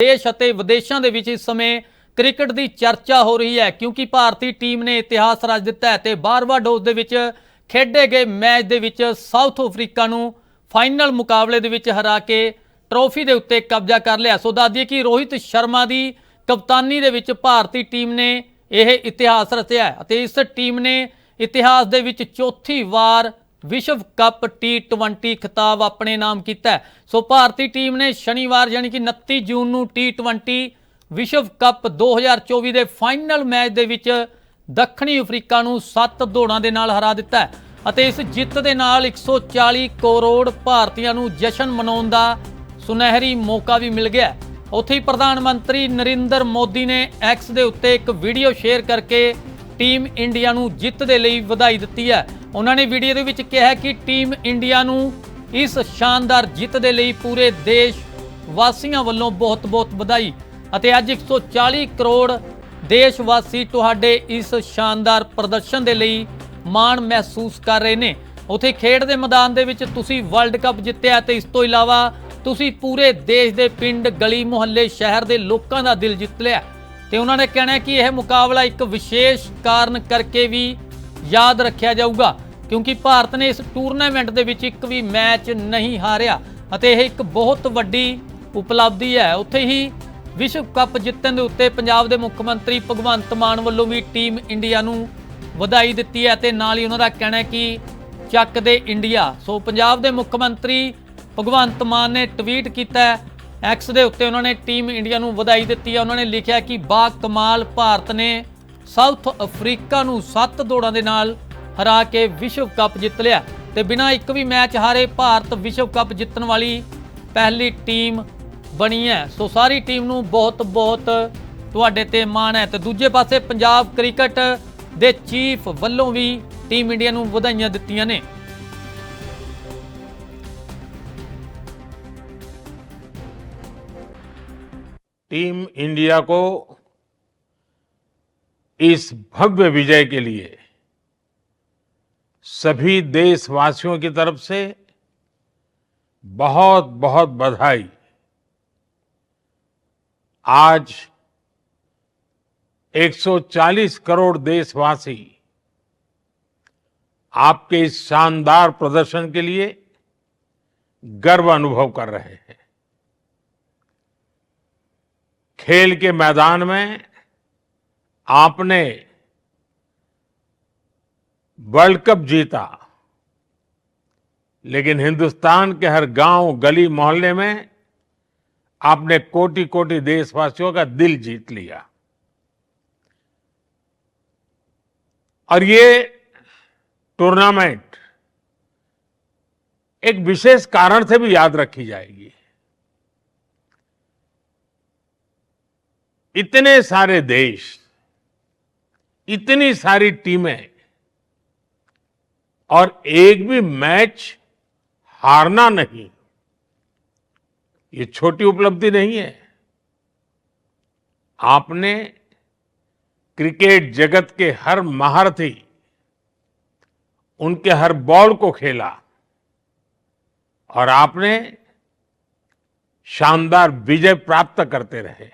ਦੇਸ਼ ਅਤੇ ਵਿਦੇਸ਼ਾਂ ਦੇ ਵਿੱਚ ਇਸ ਸਮੇਂ ਕ੍ਰਿਕਟ ਦੀ ਚਰਚਾ ਹੋ ਰਹੀ ਹੈ, ਕਿਉਂਕਿ ਭਾਰਤੀ ਟੀਮ ਨੇ ਇਤਿਹਾਸ ਰਚ ਦਿੱਤਾ ਹੈ ਤੇ ਬਾਰਬਾਡੋਸ ਦੇ ਵਿੱਚ ਖੇਡੇ ਗਏ ਮੈਚ ਦੇ ਵਿੱਚ ਸਾਊਥ ਅਫਰੀਕਾ ਨੂੰ ਫਾਈਨਲ ਮੁਕਾਬਲੇ ਦੇ ਵਿੱਚ ਹਰਾ ਕੇ ਟਰੋਫੀ ਦੇ ਉੱਤੇ ਕਬਜ਼ਾ ਕਰ ਲਿਆ। ਸੋ ਦੱਸ ਕਿ ਰੋਹਿਤ ਸ਼ਰਮਾ ਦੀ ਕਪਤਾਨੀ ਦੇ ਵਿੱਚ ਭਾਰਤੀ ਟੀਮ ਨੇ ਇਹ ਇਤਿਹਾਸ ਰਚਿਆ ਅਤੇ ਇਸ ਟੀਮ ਨੇ ਇਤਿਹਾਸ ਦੇ ਵਿੱਚ ਚੌਥੀ ਵਾਰ ਵਿਸ਼ਵ ਕੱਪ T20 ਖਿਤਾਬ ਆਪਣੇ ਨਾਮ ਕੀਤਾ ਸੋ ਭਾਰਤੀ ਟੀਮ ਨੇ ਸ਼ਨੀਵਾਰ ਯਾਨੀ ਕਿ 29 ਜੂਨ ਨੂੰ T20 ਵਿਸ਼ਵ ਕੱਪ 2024 ਦੇ ਫਾਈਨਲ ਮੈਚ ਦੇ ਵਿੱਚ ਦੱਖਣੀ ਅਫਰੀਕਾ ਨੂੰ 7 ਦੌੜਾਂ ਦੇ ਨਾਲ ਹਰਾ ਦਿੱਤਾ ਅਤੇ ਇਸ ਜਿੱਤ ਦੇ ਨਾਲ 140 ਕਰੋੜ ਭਾਰਤੀਆਂ ਨੂੰ ਜਸ਼ਨ ਮਨਾਉਣ ਦਾ ਸੁਨਹਿਰੀ ਮੌਕਾ ਵੀ ਮਿਲ ਗਿਆ ਉੱਥੇ ਹੀ ਪ੍ਰਧਾਨ ਮੰਤਰੀ ਨਰਿੰਦਰ ਮੋਦੀ ਨੇ ਐਕਸ ਦੇ ਉੱਤੇ ਇੱਕ ਵੀਡੀਓ ਸ਼ੇਅਰ ਕਰਕੇ ਟੀਮ ਇੰਡੀਆ ਨੂੰ ਜਿੱਤ ਦੇ ਲਈ ਵਧਾਈ ਦਿੱਤੀ ਹੈ। ਉਹਨਾਂ ਨੇ ਵੀਡੀਓ ਦੇ ਵਿੱਚ ਕਿਹਾ ਕਿ ਟੀਮ ਇੰਡੀਆ ਨੂੰ ਇਸ ਸ਼ਾਨਦਾਰ ਜਿੱਤ ਦੇ ਲਈ ਪੂਰੇ ਦੇਸ਼ ਵਾਸੀਆਂ ਵੱਲੋਂ ਬਹੁਤ-ਬਹੁਤ ਵਧਾਈ ਅਤੇ ਅੱਜ 140 ਕਰੋੜ ਦੇਸ਼ ਵਾਸੀ ਤੁਹਾਡੇ ਇਸ ਸ਼ਾਨਦਾਰ ਪ੍ਰਦਰਸ਼ਨ ਦੇ ਲਈ ਮਾਣ ਮਹਿਸੂਸ ਕਰ ਰਹੇ ਨੇ। ਉਥੇ ਖੇਡ ਦੇ ਮੈਦਾਨ ਦੇ ਵਿੱਚ ਤੁਸੀਂ ਵਰਲਡ ਕੱਪ ਜਿੱਤਿਆ ਤੇ ਇਸ ਤੋਂ ਇਲਾਵਾ ਤੁਸੀਂ ਪੂਰੇ ਦੇਸ਼ ਦੇ ਪਿੰਡ ਗਲੀ ਮੁਹੱਲੇ ਸ਼ਹਿਰ ਦੇ ਲੋਕਾਂ ਦਾ ਦਿਲ ਜਿੱਤ ਲਿਆ। ਤੇ ਉਹਨਾਂ ਨੇ ਕਹਿਣਾ ਕਿ ਇਹ ਮੁਕਾਬਲਾ ਇੱਕ ਵਿਸ਼ੇਸ਼ ਕਾਰਨ ਕਰਕੇ ਵੀ ਯਾਦ ਰੱਖਿਆ ਜਾਊਗਾ, ਕਿਉਂਕਿ ਭਾਰਤ ਨੇ ਇਸ ਟੂਰਨਾਮੈਂਟ ਦੇ ਵਿੱਚ ਇੱਕ ਵੀ ਮੈਚ ਨਹੀਂ ਹਾਰਿਆ ਅਤੇ ਇਹ ਇੱਕ ਬਹੁਤ ਵੱਡੀ ਉਪਲਬਧੀ ਹੈ। ਉੱਥੇ ਹੀ ਵਿਸ਼ਵ ਕੱਪ ਜਿੱਤਣ ਦੇ ਉੱਤੇ ਪੰਜਾਬ ਦੇ ਮੁੱਖ ਮੰਤਰੀ ਭਗਵੰਤ ਮਾਨ ਵੱਲੋਂ ਵੀ ਟੀਮ ਇੰਡੀਆ ਨੂੰ ਵਧਾਈ ਦਿੱਤੀ ਹੈ ਤੇ ਨਾਲ ਹੀ ਉਹਨਾਂ ਦਾ ਕਹਿਣਾ ਹੈ ਕਿ ਚੱਕ ਦੇ ਇੰਡੀਆ। ਸੋ ਪੰਜਾਬ ਦੇ ਮੁੱਖ ਮੰਤਰੀ ਭਗਵੰਤ ਮਾਨ ਨੇ ਟਵੀਟ ਕੀਤਾ ਹੈ ਐਕਸ ਦੇ ਉੱਤੇ ਉਹਨਾਂ ਨੇ ਟੀਮ ਇੰਡੀਆ ਨੂੰ ਵਧਾਈ ਦਿੱਤੀ ਹੈ। ਉਹਨਾਂ ਨੇ ਲਿਖਿਆ ਕਿ ਬਾ ਕਮਾਲ ਭਾਰਤ ਨੇ ਸਾਊਥ ਅਫਰੀਕਾ ਨੂੰ 7 ਦੌੜਾਂ ਦੇ ਨਾਲ ਹਰਾ ਕੇ ਵਿਸ਼ਵ ਕੱਪ ਜਿੱਤ ਲਿਆ ਤੇ ਬਿਨਾਂ ਇੱਕ ਵੀ ਮੈਚ ਹਾਰੇ ਭਾਰਤ ਵਿਸ਼ਵ ਕੱਪ ਜਿੱਤਣ ਵਾਲੀ ਪਹਿਲੀ ਟੀਮ ਬਣੀ ਹੈ ਸੋ ਸਾਰੀ ਟੀਮ ਨੂੰ ਬਹੁਤ ਬਹੁਤ ਤੁਹਾਡੇ ਤੇ ਮਾਣ ਹੈ ਤੇ ਦੂਜੇ ਪਾਸੇ ਪੰਜਾਬ ਕ੍ਰਿਕਟ ਦੇ ਚੀਫ ਵੱਲੋਂ ਵੀ ਟੀਮ ਇੰਡੀਆ ਨੂੰ ਵਧਾਈਆਂ ਦਿੱਤੀਆਂ ਨੇ टीम इंडिया को इस भव्य विजय के लिए सभी देशवासियों की तरफ़ से बहुत बहुत बधाई। आज 140 करोड़ देशवासी आपके इस शानदार प्रदर्शन के लिए गर्व अनुभव कर रहे हैं। खेल के मैदान में आपने वर्ल्ड कप जीता, लेकिन हिंदुस्तान के हर गाँव गली मोहल्ले में आपने कोटि कोटि देशवासियों का दिल जीत लिया। और ये टूर्नामेंट एक विशेष कारण से भी याद रखी जाएगी। इतने सारे देश इतनी सारी टीमें और एक भी मैच हारना नहीं। ये छोटी उपलब्धि नहीं है। आपने क्रिकेट जगत के हर महारथी, उनके हर बॉल को खेला और आपने शानदार विजय प्राप्त करते रहे।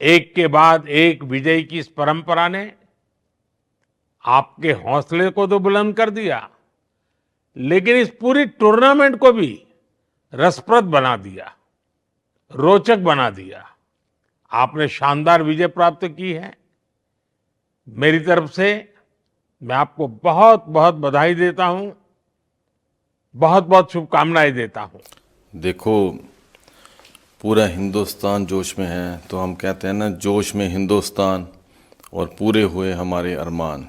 एक के बाद एक विजय की इस परंपरा ने आपके हौसले को तो बुलंद कर दिया, लेकिन इस पूरी टूर्नामेंट को भी रसप्रद बना दिया, रोचक बना दिया। आपने शानदार विजय प्राप्त की है। मेरी तरफ़ से मैं आपको बहुत बहुत बधाई देता हूँ, बहुत बहुत शुभकामनाएँ देता हूँ। देखो पूरा हिंदुस्तान जोश में है तो हम कहते हैं ना, जोश में हिंदुस्तान और पूरे हुए हमारे अरमान।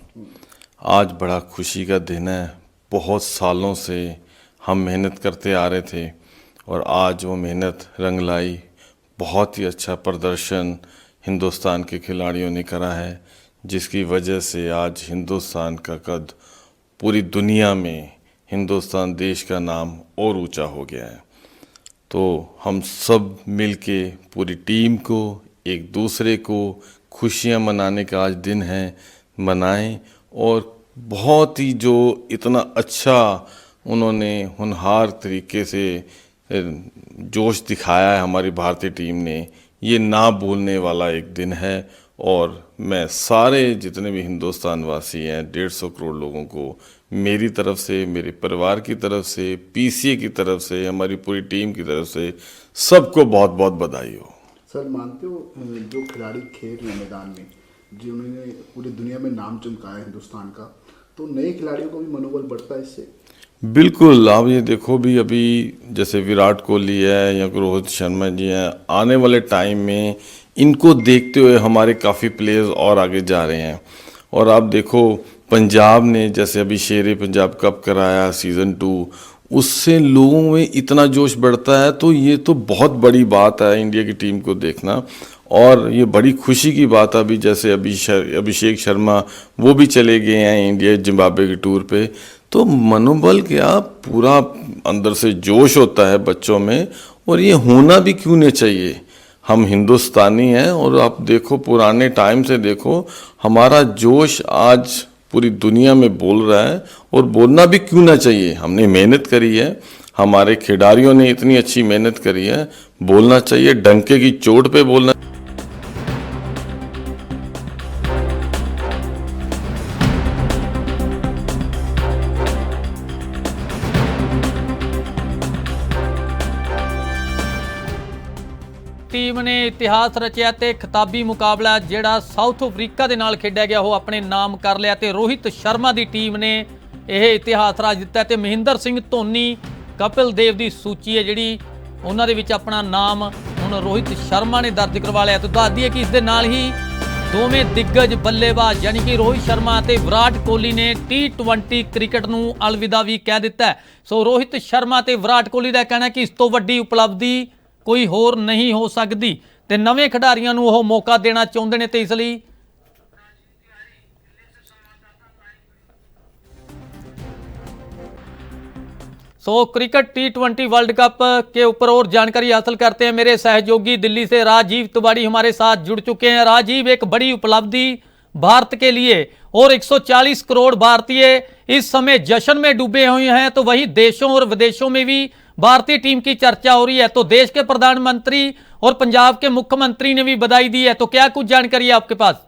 आज बड़ा खुशी का दिन है। बहुत सालों से हम मेहनत करते आ रहे थे और आज वो मेहनत रंग लाई। बहुत ही अच्छा प्रदर्शन हिंदुस्तान के खिलाड़ियों ने करा है, जिसकी वजह से आज हिंदुस्तान का कद पूरी दुनिया में, हिंदुस्तान देश का नाम और ऊँचा हो गया है। तो हम सब मिलके पूरी टीम को, एक दूसरे को खुशियाँ मनाने का आज दिन है, मनाएँ। और बहुत ही जो इतना अच्छा उन्होंने होनहार तरीके से जोश दिखाया है हमारी भारतीय टीम ने, ये ना भूलने वाला एक दिन है। और मैं सारे जितने भी हिंदुस्तान वासी हैं, डेढ़ सौ करोड़ लोगों को मेरी तरफ़ से मेरे परिवार की तरफ़ से पीसीए की तरफ़ से हमारी पूरी टीम की तरफ़ से सबको बहुत बहुत बधाई हो। सर मानते हो जो खिलाड़ी खेल रहे मैदान में जिन्होंने पूरी दुनिया में नाम चमकाया है हिंदुस्तान का तो नए खिलाड़ियों को भी मनोबल बढ़ता है इससे? बिल्कुल आप ये देखो भी अभी जैसे विराट कोहली है या रोहित शर्मा जी हैं आने वाले टाइम में इनको देखते हुए हमारे काफ़ी प्लेयर्स और आगे जा रहे हैं। और आप देखो पंजाब ने, जैसे अभी शेर पंजाब कप कराया सीज़न टू उससे लोगों में इतना जोश बढ़ता है तो ये तो बहुत बड़ी बात है इंडिया की टीम को देखना। और ये बड़ी खुशी की बात है अभी, जैसे अभी अभिषेक शर्मा, वो भी चले गए हैं इंडिया जिम्बाब्वे के टूर पे। तो मनोबल क्या पूरा अंदर से जोश होता है बच्चों में, और ये होना भी क्यों नहीं चाहिए? हम हिंदुस्तानी हैं, और आप देखो, पुराने टाइम से देखो, हमारा जोश आज पूरी दुनिया में बोल रहा है और बोलना भी क्यों ना चाहिए? हमने मेहनत करी है, हमारे खिलाड़ियों ने इतनी अच्छी मेहनत करी है, बोलना चाहिए, डंके की चोट पे बोलना ਇਤਿਹਾਸ ਰਚਿਆ ਤੇ ਖਿਤਾਬੀ ਮੁਕਾਬਲਾ ਜਿਹੜਾ ਸਾਊਥ ਅਫਰੀਕਾ ਦੇ ਨਾਲ ਖੇਡਿਆ ਗਿਆ, ਉਹ ਆਪਣੇ ਨਾਮ ਕਰ ਲਿਆ ਤੇ ਰੋਹਿਤ ਸ਼ਰਮਾ ਦੀ ਟੀਮ ਨੇ ਇਹ ਇਤਿਹਾਸ ਰਚ ਦਿੱਤਾ ਤੇ ਮਹਿੰਦਰ ਸਿੰਘ ਧੋਨੀ, ਕਪਿਲ ਦੇਵ ਦੀ ਸੂਚੀ ਹੈ ਜਿਹੜੀ ਉਹਨਾਂ ਦੇ ਵਿੱਚ ਆਪਣਾ ਨਾਮ ਹੁਣ ਰੋਹਿਤ ਸ਼ਰਮਾ ਨੇ ਦਰਜ ਕਰਵਾ ਲਿਆ। ਤੇ ਦੱਸ ਦਈਏ ਕਿ ਇਸ ਦੇ ਨਾਲ ਹੀ ਦੋਵੇਂ ਦਿੱਗਜ ਬੱਲੇਬਾਜ਼ ਯਾਨੀ ਕਿ ਰੋਹਿਤ ਸ਼ਰਮਾ ਅਤੇ ਵਿਰਾਟ ਕੋਹਲੀ ਨੇ T20 ਕ੍ਰਿਕਟ ਨੂੰ ਅਲਵਿਦਾ ਵੀ ਕਹਿ ਦਿੱਤਾ ਸੋ ਰੋਹਿਤ ਸ਼ਰਮਾ ਤੇ ਵਿਰਾਟ ਕੋਹਲੀ ਦਾ ਕਹਿਣਾ ਕਿ ਇਸ ਤੋਂ ਵੱਡੀ ਉਪਲਬਧੀ ਕੋਈ ਹੋਰ ਨਹੀਂ ਹੋ ਸਕਦੀ। ਤੇ ਨਵੇਂ ਖਿਡਾਰੀਆਂ ਨੂੰ ਉਹ ਮੌਕਾ ਦੇਣਾ ਚਾਹੁੰਦੇ ਨੇ ਤੇ ਇਸ ਲਈ so cricket T twenty world cup के ऊपर और जानकारी हासिल करते हैं मेरे सहयोगी दिल्ली से राजीव तिवारी हमारे साथ जुड़ चुके हैं राजीव एक बड़ी उपलब्धि भारत के लिए और 140 करोड़ भारतीय इस समय जश्न में डूबे हुए हैं तो वहीं देशों और विदेशों में भी भारतीय टीम की चर्चा हो रही है तो देश के प्रधानमंत्री और पंजाब के मुख्यमंत्री ने भी बधाई दी है। तो क्या कुछ जानकारी है आपके पास?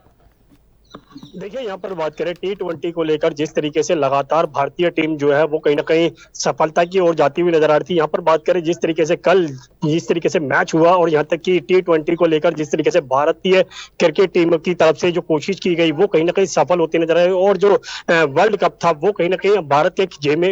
देखिए, यहाँ पर बात करें टी ट्वेंटी को लेकर जिस तरीके से लगातार भारतीय टीम जो है, वो कहीं ना कहीं सफलता की ओर जाती हुई नज़र आ रही थी। यहाँ पर बात करें, जिस तरीके से कल जिस तरीके से मैच हुआ और यहाँ तक कि टी ट्वेंटी को लेकर जिस तरीके से भारतीय क्रिकेट टीम की तरफ़ से जो कोशिश की गई, वो कहीं ना कहीं सफल होती नज़र आई और जो वर्ल्ड कप था, वो कहीं ना कहीं भारत के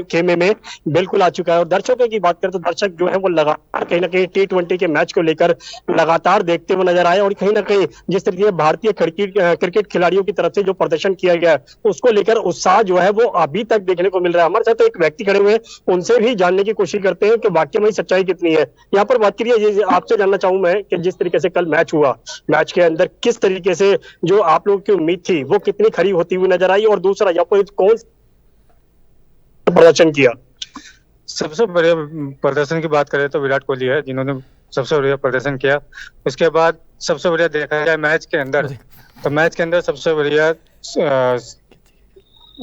खेमे में बिल्कुल आ चुका है। और दर्शकों की बात करें तो दर्शक जो है, वो लगातार कहीं ना कहीं टी ट्वेंटी के मैच को लेकर लगातार देखते हुए नज़र आए और कहीं ना कहीं जिस तरीके से भारतीय क्रिकेट खिलाड़ियों की तरफ़ से जो प्रदर्शन किया गया, उसको लेकर उत्साह जो है वो अभी तक देखने को मिल रहा है। हमारे साथ तो एक व्यक्ति खड़े हुए उनसे भी जानने की कोशिश करते हैं कि वाक्य में सच्चाई कितनी है। यहाँ पर बात करिए आपसे जानना चाहूँ मैं कि जिस तरीके से कल मैच हुआ, मैच के अंदर किस तरीके से जो आप लोगों की उम्मीद थी, वो कितनी खरी होती हुई नज़र आई, और दूसरा यहाँ पर कौन प्रदर्शन किया? सबसे बढ़िया प्रदर्शन की बात करें तो विराट कोहली है, जिन्होंने सबसे बढ़िया प्रदर्शन किया। उसके बाद सबसे बढ़िया देखा जाए मैच के अंदर तो मैच के अंदर सबसे बढ़िया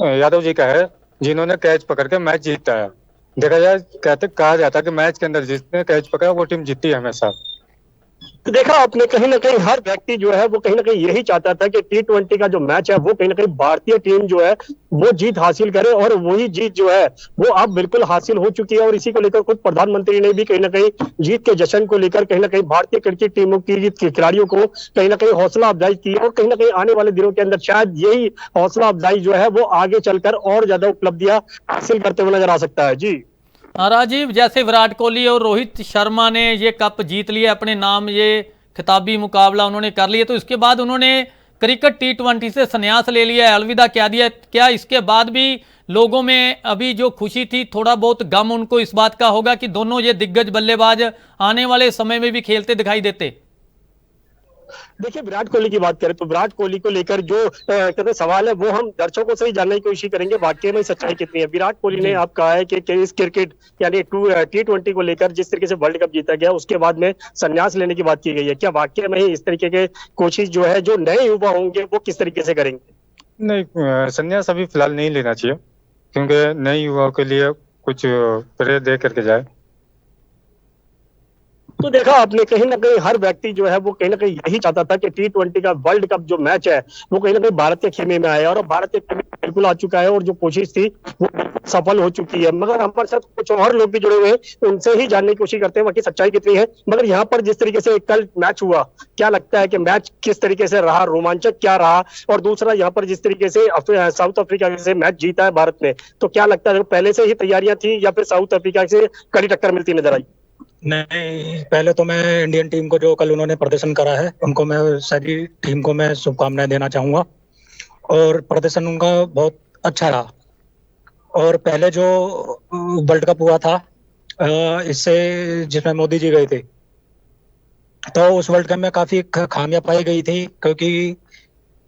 यादव जी का है, जिन्होंने कैच पकड़ के मैच जीता है। देखा जाए, कहते कहा जाता है कि मैच के अंदर जिसने कैच पकड़ा, वो टीम जीती है हमेशा। तो देखा आपने, कहीं ना कहीं हर व्यक्ति जो है, वो कहीं ना कहीं यही चाहता था कि टी ट्वेंटी का जो मैच है, वो कहीं ना कहीं भारतीय टीम जो है, वो जीत हासिल करे और वही जीत जो है, वो अब बिल्कुल हासिल हो चुकी है। और इसी को लेकर खुद प्रधानमंत्री ने भी कहीं ना कहीं जीत के जश्न को लेकर कहीं ना कहीं भारतीय क्रिकेट टीमों की जीत के खिलाड़ियों को कहीं ना कहीं हौसला अफजाई की और कहीं ना कहीं आने वाले दिनों के अंदर शायद यही हौसला अफजाई जो है, वो आगे चलकर और ज़्यादा उपलब्धियाँ हासिल करते हुए नज़र आ सकता है। जी। राजीव जैसे विराट कोहली और रोहित शर्मा ने ये कप जीत लिया अपने नाम ये खिताबी मुकाबला उन्होंने कर लिया तो इसके बाद उन्होंने क्रिकेट टी ट्वेंटी से संन्यास ले लिया, अलविदा क्या दिया। क्या इसके बाद भी लोगों में अभी जो खुशी थी, थोड़ा बहुत गम उनको इस बात का होगा कि दोनों ये दिग्गज बल्लेबाज आने वाले समय में भी खेलते दिखाई देते। देखिए विराट कोहली की बात करें तो विराट कोहली को लेकर जो कहते सवाल है वो हम दर्शकों से ही जानने की कोशिश करेंगे। वाकई में सच्चाई कितनी है? विराट कोहली ने आप कहा है कि, कि इस क्रिकेट यानी टू टी ट्वेंटी को लेकर जिस तरीके से वर्ल्ड कप जीता गया उसके बाद में संन्यास लेने की बात की गई है। क्या वाकई में ही इस तरीके के कोशिश जो है जो नए युवा होंगे वो किस तरीके से करेंगे? नहीं संन्यास अभी फ़िलहाल नहीं लेना चाहिए क्योंकि नए युवाओं के लिए कुछ प्रेर दे करके जाए। तो देखा आपने, कहीं ना कहीं हर व्यक्ति जो है, वो कहीं ना कहीं यही चाहता था कि टी ट्वेंटी का वर्ल्ड कप जो मैच है, वो कहीं ना कहीं भारत के खेमे में आए और भारत के खेमे बिल्कुल आ चुका है और जो कोशिश थी, वो सफल हो चुकी है। मगर हमारे साथ कुछ और लोग भी जुड़े हुए हैं, उनसे ही जानने की कोशिश करते हैं, बाकी सच्चाई कितनी है। मगर यहाँ पर जिस तरीके से कल मैच हुआ, क्या लगता है कि मैच किस तरीके से रहा, रोमांचक क्या रहा? और दूसरा, यहाँ पर जिस तरीके से साउथ अफ्रीका से मैच जीता है भारत ने तो क्या लगता है, पहले से ही तैयारियाँ थी या फिर साउथ अफ्रीका से कड़ी टक्कर मिलती नज़र आई? नहीं, पहले तो मैं इंडियन टीम को जो कल उन्होंने प्रदर्शन करा है, उनको मैं सारी टीम को मैं शुभकामनाएँ देना चाहूँगा। और प्रदर्शन उनका बहुत अच्छा रहा। और पहले जो वर्ल्ड कप हुआ था इससे जिसमें मोदी जी गए थे तो उस वर्ल्ड कप में काफ़ी खामियाँ पाई गई थी, क्योंकि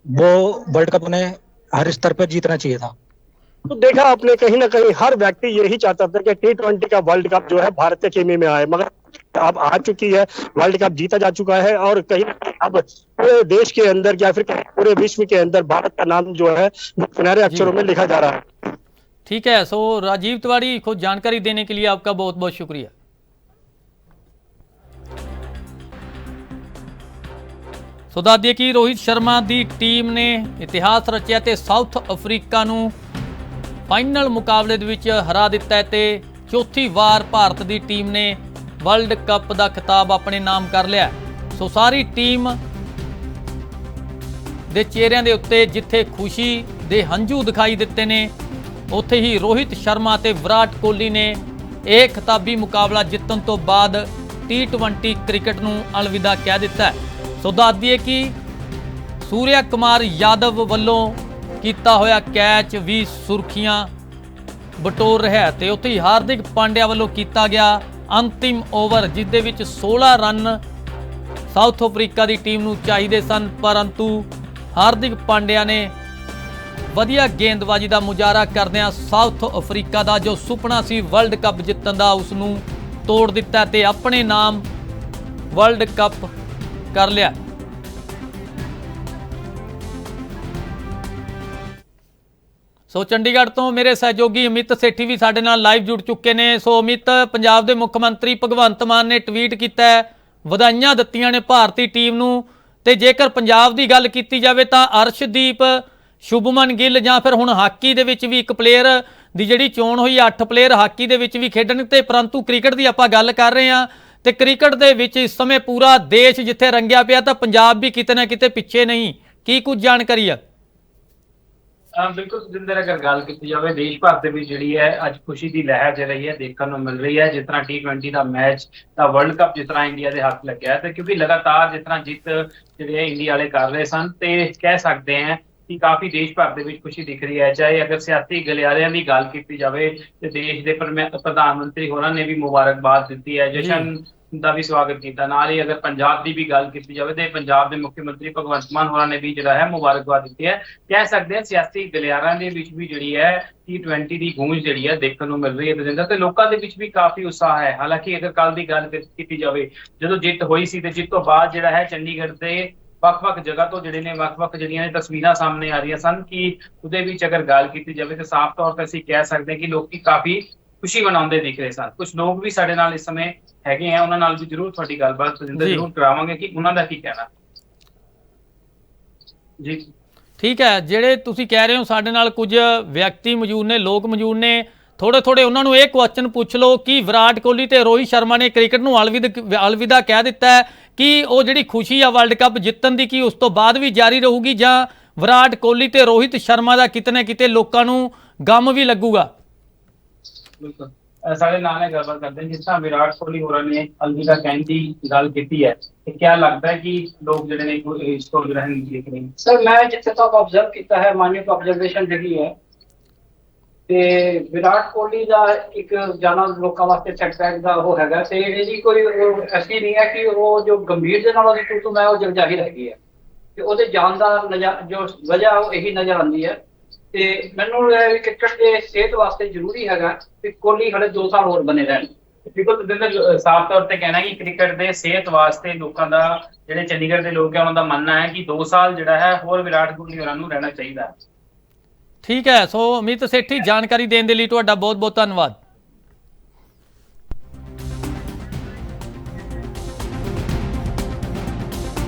वो वर्ल्ड कप उन्हें हर स्तर पर जीतना चाहिए था। तो देखा आपने कहीं ना कहीं हर व्यक्ति यही चाहता था कि टी ट्वेंटी का वर्ल्ड कप जो है भारत के खेमे में आए मगर अब आ चुकी है वर्ल्ड कप जीता जा चुका है और कहीं ना कहीं अब पूरे देश के अंदर या फिर कहीं पूरे विश्व के अंदर भारत का नाम जो है वो सुनहरे अक्षरों में लिखा जा रहा है ठीक है सो राजीव तिवारी खुद जानकारी देने के लिए आपका बहुत बहुत शुक्रिया ਸੋ ਦੱਸ ਦਈਏ ਕਿ ਰੋਹਿਤ ਸ਼ਰਮਾ ਦੀ ਟੀਮ ਨੇ ਇਤਿਹਾਸ ਰਚਿਆ ਤੇ ਸਾਊਥ ਅਫਰੀਕਾ ਨੂੰ ਫਾਈਨਲ ਮੁਕਾਬਲੇ ਦੇ ਵਿੱਚ ਹਰਾ ਦਿੱਤਾ ਹੈ ਤੇ ਚੌਥੀ ਵਾਰ ਭਾਰਤ ਦੀ ਟੀਮ ਨੇ ਵਰਲਡ ਕੱਪ ਦਾ ਖਿਤਾਬ ਆਪਣੇ ਨਾਮ ਕਰ ਲਿਆ ਸੋ ਸਾਰੀ ਟੀਮ ਦੇ ਚਿਹਰਿਆਂ ਦੇ ਉੱਤੇ ਜਿੱਥੇ ਖੁਸ਼ੀ ਦੇ ਹੰਝੂ ਦਿਖਾਈ ਦਿੱਤੇ ਨੇ, ਉੱਥੇ ਹੀ ਰੋਹਿਤ ਸ਼ਰਮਾ ਤੇ ਵਿਰਾਟ ਕੋਹਲੀ ਨੇ ਇਹ ਖਿਤਾਬੀ ਮੁਕਾਬਲਾ ਜਿੱਤਣ ਤੋਂ ਬਾਅਦ T20 ਕ੍ਰਿਕਟ ਨੂੰ ਅਲਵਿਦਾ ਕਹਿ ਦਿੱਤਾ ਸੋ ਦੱਸ ਦਈਏ ਕਿ ਸੂਰਿਆ ਕੁਮਾਰ ਯਾਦਵ ਵੱਲੋਂ ਕੀਤਾ ਹੋਇਆ ਕੈਚ ਵੀ ਸੁਰਖੀਆਂ ਬਟੋਰ ਰਿਹਾ ਹੈ ਤੇ ਉੱਥੇ ਹੀ ਹਾਰਦਿਕ ਪਾਂਡਿਆ ਵੱਲੋਂ ਕੀਤਾ ਗਿਆ ਅੰਤਿਮ ਓਵਰ ਜਿਸ ਦੇ ਵਿੱਚ 16 ਰਨ ਸਾਊਥ ਅਫਰੀਕਾ ਦੀ ਟੀਮ ਨੂੰ ਚਾਹੀਦੇ ਸਨ, ਪਰੰਤੂ ਹਾਰਦਿਕ ਪਾਂਡਿਆ ਨੇ ਵਧੀਆ ਗੇਂਦਬਾਜ਼ੀ ਦਾ ਮੁਜ਼ਾਹਰਾ ਕਰਦਿਆਂ ਸਾਊਥ ਅਫਰੀਕਾ ਦਾ ਜੋ ਸੁਪਨਾ ਸੀ ਵਰਲਡ ਕੱਪ ਜਿੱਤਣ ਦਾ ਉਸ ਨੂੰ ਤੋੜ ਦਿੱਤਾ ਤੇ ਆਪਣੇ ਨਾਮ ਵਰਲਡ ਕੱਪ ਕਰ ਲਿਆ। ਸੋ ਚੰਡੀਗੜ੍ਹ ਤੋਂ ਮੇਰੇ ਸਹਿਯੋਗੀ ਅਮਿਤ ਸੇਠੀ ਵੀ ਸਾਡੇ ਨਾਲ ਲਾਈਵ ਜੁੜ ਚੁੱਕੇ ਨੇ। ਸੋ ਅਮਿਤ, ਪੰਜਾਬ ਦੇ ਮੁੱਖ ਮੰਤਰੀ ਭਗਵੰਤ ਮਾਨ ਨੇ ਟਵੀਟ ਕੀਤਾ ਹੈ, ਵਧਾਈਆਂ ਦਿੱਤੀਆਂ ਨੇ ਭਾਰਤੀ ਟੀਮ ਨੂੰ। ਤੇ ਜੇਕਰ ਪੰਜਾਬ ਦੀ ਗੱਲ ਕੀਤੀ ਜਾਵੇ ਤਾਂ ਅਰਸ਼ਦੀਪ, ਸ਼ੁਭਮਨ ਗਿੱਲ ਜਾਂ ਫਿਰ ਹੁਣ ਹਾਕੀ ਦੇ ਵਿੱਚ ਵੀ ਇੱਕ ਪਲੇਅਰ ਦੀ ਜਿਹੜੀ ਚੋਣ ਹੋਈ 8 ਪਲੇਅਰ ਹਾਕੀ ਦੇ ਵਿੱਚ ਵੀ ਖੇਡਣ ਤੇ ਪਰੰਤੂ ਕ੍ਰਿਕਟ ਦੀ ਆਪਾਂ ਗੱਲ ਕਰ ਰਹੇ ਹਾਂ। ਤੇ ਕ੍ਰਿਕਟ ਦੇ ਵਿੱਚ ਇਸ ਸਮੇਂ ਪੂਰਾ ਦੇਸ਼ ਜਿੱਥੇ ਰੰਗਿਆ ਪਿਆ ਤਾਂ ਪੰਜਾਬ ਵੀ ਕਿਤੇ ਨਾ ਕਿਤੇ ਪਿੱਛੇ ਨਹੀਂ। ਕੀ ਕੁਝ ਜਾਣਕਾਰੀ ਆ? ਬਿਲਕੁਲ ਸੁਰਿੰਦਰ ਅਗਰ ਗੱਲ ਕੀਤੀ ਜਾਵੇ ਦੇਸ਼ ਭਰ ਦੇ ਵਿੱਚ ਜਿਹੜੀ ਹੈ ਅੱਜ ਖੁਸ਼ੀ ਦੀ ਲਹਿਰ ਚੱਲ ਰਹੀ ਹੈ ਦੇਖਣ ਨੂੰ ਮਿਲ ਰਹੀ ਹੈ ਜਿਸ ਤਰ੍ਹਾਂ T20 ਦਾ ਮੈਚ ਦਾ ਵਰਲਡ ਕੱਪ ਜਿਸ ਤਰ੍ਹਾਂ ਇੰਡੀਆ ਦੇ ਹੱਥ ਲੱਗਿਆ ਤੇ ਕਿਉਂਕਿ ਲਗਾਤਾਰ ਜਿਸ ਤਰ੍ਹਾਂ ਜਿੱਤ ਜਿਹੜੇ ਇੰਡੀਆ ਵਾਲੇ ਕਰ ਰਹੇ ਸਨ ਤੇ ਕਹਿ ਸਕਦੇ ਹਾਂ ਕਿ ਕਾਫੀ ਦੇਸ਼ ਭਰ ਦੇ ਵਿੱਚ ਖੁਸ਼ੀ ਦਿਖ ਰਹੀ ਹੈ। ਚਾਹੇ ਅਗਰ ਸਿਆਸੀ ਗਲਿਆਰਿਆਂ ਦੀ ਗੱਲ ਕੀਤੀ ਜਾਵੇ ਤੇ ਦੇਸ਼ ਦੇ ਪ੍ਰਧਾਨ ਮੰਤਰੀ ਹੋਰਾਂ ਨੇ ਵੀ ਮੁਬਾਰਕਬਾਦ ਦਿੱਤੀ ਹੈ। ਜਸ਼ਨ ਦਾ ਵੀ ਸਵਾਗਤ ਕੀਤਾ। ਨਾਲ ਹੀ ਅਗਰ ਪੰਜਾਬ ਦੀ ਵੀ ਗੱਲ ਕੀਤੀ ਜਾਵੇ ਤੇ ਪੰਜਾਬ ਦੇ ਮੁੱਖ ਮੰਤਰੀ ਭਗਵੰਤ ਮਾਨ ਹੋਰਾਂ ਨੇ ਵੀ ਜਿਹੜਾ ਹੈ ਮੁਬਾਰਕਬਾਦ ਦਿੱਤੀ ਹੈ। ਕਹਿ ਸਕਦੇ ਹਾਂ ਸਿਆਸੀ ਗਲਿਆਰਾਂ ਦੇ ਵਿੱਚ ਵੀ ਜਿਹੜੀ ਹੈ T20 ਦੀ ਗੂੰਜ ਜਿਹੜੀ ਹੈ ਦੇਖਣ ਨੂੰ ਮਿਲ ਰਹੀ ਹੈ ਦਜਿੰਦਰ ਤੇ ਲੋਕਾਂ ਦੇ ਵਿੱਚ ਵੀ ਕਾਫੀ ਉਤਸ਼ਾਹ ਹੈ। ਹਾਲਾਂਕਿ ਅਗਰ ਕੱਲ ਦੀ ਗੱਲ ਕੀਤੀ ਜਾਵੇ, ਜਦੋਂ ਜਿੱਤ ਹੋਈ ਸੀ ਤੇ ਜਿੱਤ ਤੋਂ ਬਾਅਦ ਜਿਹੜਾ ਹੈ ਚੰਡੀਗੜ੍ਹ ਦੇ ਵੱਖ-ਵੱਖ ਜਗ੍ਹਾ ਤੋਂ ਜਿਹੜੇ ਨੇ ਵੱਖ-ਵੱਖ ਜਿਹੜੀਆਂ ਨੇ ਤਸਵੀਰਾਂ ਸਾਹਮਣੇ ਆ ਰਹੀਆਂ ਸਨ ਕਿ ਉਹਦੇ ਵਿੱਚ ਅਗਰ ਗੱਲ ਕੀਤੀ ਜਾਵੇ ਤਾਂ ਸਾਫ਼ ਤੌਰ ਤੇ ਅਸੀਂ ਕਹਿ ਸਕਦੇ ਹਾਂ ਕਿ ਲੋਕੀ ਕਾਫੀ ਖੁਸ਼ੀ ਮਨਾਉਂਦੇ ਦਿਖ ਰਹੇ ਸਨ ਕੁਝ ਲੋਕ ਵੀ ਸਾਡੇ ਨਾਲ ਇਸ ਸਮੇਂ ਹੈਗੇ ਆ ਉਹਨਾਂ ਨਾਲ ਵੀ ਜ਼ਰੂਰ ਤੁਹਾਡੀ ਗੱਲਬਾਤ ਦਜਿੰਦਰ ਜੀ। ਜ਼ਰੂਰ ਕਰਾਵਾਂਗੇ ਕਿ ਉਹਨਾਂ ਦਾ ਕੀ ਕਹਿਣਾ। ਜੀ। ਠੀਕ ਹੈ ਜਿਹੜੇ ਤੁਸੀਂ ਕਹਿ ਰਹੇ ਹੋ ਸਾਡੇ ਨਾਲ ਕੁਝ ਵਿਅਕਤੀ ਮੌਜੂਦ ਨੇ ਲੋਕ ਮੌਜੂਦ ਨੇ ਥੋੜੇ ਥੋੜੇ ਉਹਨਾਂ ਨੂੰ ਇਹ ਕੁਐਸਚਨ ਪੁੱਛ ਲਓ ਕਿ ਵਿਰਾਟ ਕੋਹਲੀ ਤੇ ਰੋਹਿਤ ਸ਼ਰਮਾ ਨੇ ਕ੍ਰਿਕਟ ਨੂੰ ਅਲਵਿਦ ਅਲਵਿਦਾ ਕਹਿ ਦਿੱਤਾ ਹੈ ਕਿ ਉਹ ਜਿਹੜੀ ਖੁਸ਼ੀ ਆ ਵਰਲਡ ਕੱਪ ਜਿੱਤਣ ਦੀ ਕੀ ਉਸ ਤੋਂ ਬਾਅਦ ਵੀ ਜਾਰੀ ਰਹੂਗੀ ਜਾਂ ਵਿਰਾਟ ਕੋਹਲੀ ਤੇ ਰੋਹਿਤ ਸ਼ਰਮਾ ਦਾ ਕਿਤੇ ਨਾ ਕਿਤੇ ਲੋਕਾਂ ਨੂੰ ਗਮ ਵੀ ਲੱਗੂਗਾ? ਬਿਲਕੁਲ। ਸਾਡੇ ਨਾਲ ਨਾਲ ਗੱਲਬਾਤ ਕਰਦੇ ਹਾਂ। ਜਿਸ ਤਰ੍ਹਾਂ ਵਿਰਾਟ ਕੋਹਲੀ ਹੋਰਾਂ ਨੇ ਅਲਵਿਦਾ ਕਹਿਣ ਦੀ ਗੱਲ ਕੀਤੀ ਹੈ ਤੇ ਕੀ ਲੱਗਦਾ ਹੈ ਕਿ ਲੋਕ ਜਿਹੜੇ ਨੇ ਇਸ ਤੋਂ ਜਿਹੜਾ ਹੈ ਦੇਖ ਸਰ, ਮੈਂ ਜਿੱਥੇ ਤੱਕ ਆਬਜ਼ਰਵ ਕੀਤਾ ਹੈ ਮਾਨਿਕ ਆਬਜ਼ਰਵੇਸ਼ਨ ਜਿਹੜੀ ਹੈ, ਤੇ ਵਿਰਾਟ ਕੋਹਲੀ ਦਾ ਇੱਕ ਜਾਣਾ ਲੋਕਾਂ ਵਾਸਤੇ ਸੈਟਬੈਕ ਦਾ ਉਹ ਹੈਗਾ ਤੇ ਇਹਦੀ ਕੋਈ ਐਸੀ ਨਹੀਂ ਹੈ ਕਿ ਉਹ ਜੋ ਗੰਭੀਰ ਦੇ ਨਾਲ ਉਹਦੀ ਟੂ ਮੈਂ ਉਹ ਜਗ ਜਾਹਿਰ ਹੈਗੀ ਹੈ। ਤੇ ਉਹਦੇ ਜਾਣ ਦਾ ਨਜ਼ਾ- ਜੋ ਵਜ੍ਹਾ ਉਹ ਇਹੀ ਨਜ਼ਰ ਆਉਂਦੀ ਹੈ ਤੇ ਮੈਨੂੰ ਇਹ ਕ੍ਰਿਕਟ ਦੇ ਸਿਹਤ ਵਾਸਤੇ ਜ਼ਰੂਰੀ ਹੈਗਾ ਕਿ ਕੋਹਲੀ ਹਲੇ 2 ਸਾਲ ਹੋਰ ਬਨੇ ਰਹਿਣ। ਬਿਲਕੁਲ ਦਿੰਦਰ ਸਾਫ਼ ਤੌਰ ਤੇ ਕਹਿਣਾ ਕਿ ਕ੍ਰਿਕਟ ਦੇ ਸਿਹਤ ਵਾਸਤੇ ਲੋਕਾਂ ਦਾ, ਜਿਹੜੇ ਚੰਡੀਗੜ੍ਹ ਦੇ ਲੋਕ ਹੈ ਉਹਨਾਂ ਦਾ ਮੰਨਣਾ ਹੈ ਕਿ 2 ਸਾਲ ਜਿਹੜਾ ਹੈ ਹੋਰ ਵਿਰਾਟ ਕੋਹਲੀ ਹੋਰਾਂ ਨੂੰ ਰਹਿਣਾ ਚਾਹੀਦਾ। ਹੈ ਠੀਕ ਹੈ, ਸੋ ਅਮਿਤ ਸੇਠੀ, ਜਾਣਕਾਰੀ ਦੇਣ ਦੇ ਲਈ ਤੁਹਾਡਾ ਬਹੁਤ ਬਹੁਤ ਧੰਨਵਾਦ।